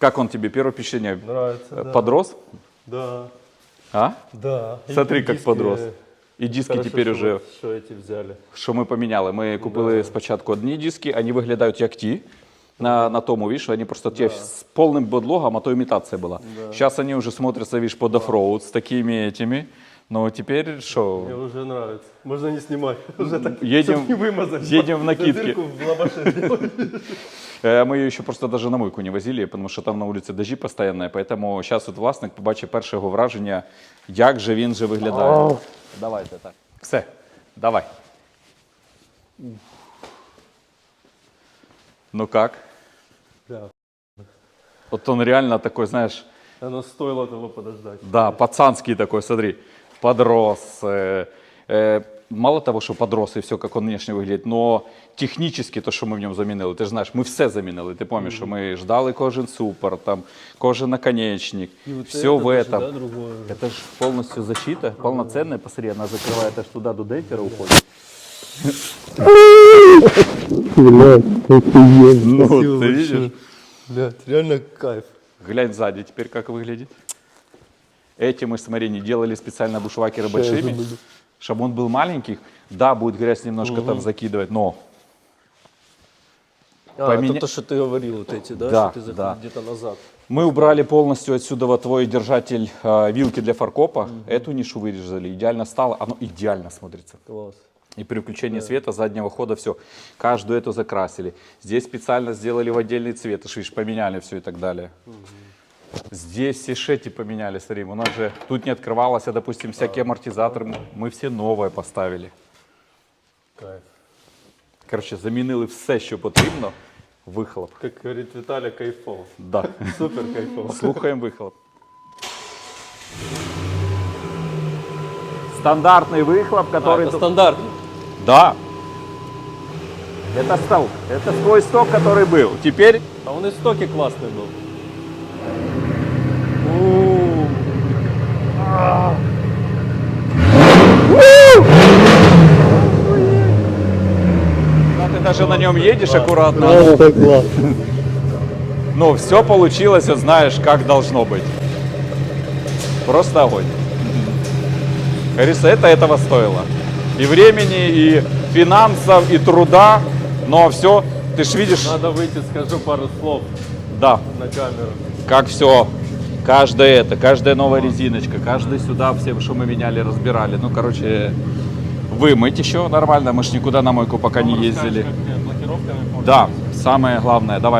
Как он тебе? Первое впечатление? Нравится, Э, да. Подрос? Да, А? да. И Смотри, как диски, подрос. І диски хорошо, тепер що- уже, Що эти взяли. що ми поміняли. Ми купили спочатку одні диски, вони виглядають як ті. На, на тому, видишь, они просто те с полным бодлогом, а то имитация была. Сейчас они уже смотрятся, видишь, под оффроуд с такими этими. Но теперь что? Мне уже нравится. Можно не снимать. Уже так, Едем- чтоб не вымазать. едем в накидке. Дырку в лабаше сделать. Э, Мы ее еще просто даже на мойку не возили, потому что там на улице дожі постоянные. Поэтому зараз от власник побачить перше його враження, як же він же виглядає. Давайте так. Все, давай. Ну как? Да. Вот он реально такой, знаешь, Оно стоило того подождать. да, пацанский такой, смотри, подрос. э, э, мало того, что подрос и все, как он внешне выглядит, но технически то, що ми в ньому замінили, ти ж знаєш, ми все замінили. Ти пам'ятаєш, що ми ждали кожен суппорт, там, кожен наконечник, все в этом. другое. Это же полностью защита, полноценная, посмотри, она закрывает аж туда до демпфера уходит. Ну, ты видишь? Блядь, реально кайф. Глянь сзади теперь, как выглядит. Эти мы, смотри, не делали специально бушвакеры большими, чтобы он был маленький. Да, будет грязь немножко там закидывать, но А, Поменя- это то, что ты говорил, вот эти, да? Да, что ты да. где-то назад. мы убрали полностью отсюда вот твой держатель э, вилки для фаркопа. Эту нишу вырезали, идеально стало. Оно идеально смотрится. Класс. И при включении света заднего хода все. Каждую эту закрасили. Здесь специально сделали в отдельный цвет. Ты ж видишь, поменяли все и так далее. Здесь сишети поменяли, смотри. У нас же тут не открывалось, а, допустим, всякие амортизаторы. мы- Мы все новое поставили. Кайф. Короче, замінили все, що потрібно. Вихлоп. Как говорит Виталий, кайфово. Да. Супер кайфово. Слухаємо вихлоп. Стандартный выхлоп, А, который... это стандарт. Да. Это стол. Это твой сток, который был. Теперь А он и в стоке классный был. ты даже на нем едешь аккуратно, Это классно. ну, все получилось, вот знаешь, как должно быть. Просто огонь. Говорится, это этого стоило. И времени, и финансов, и труда, но все, ты ж видишь, Надо выйти, скажу пару слов да, на камеру. как все, каждое это, каждая новая резиночка, каждый сюда, все, что мы меняли, разбирали. Ну, короче, вымыть еще нормально, мы ж никуда на мойку пока не ездили. Да, самое главное, давай.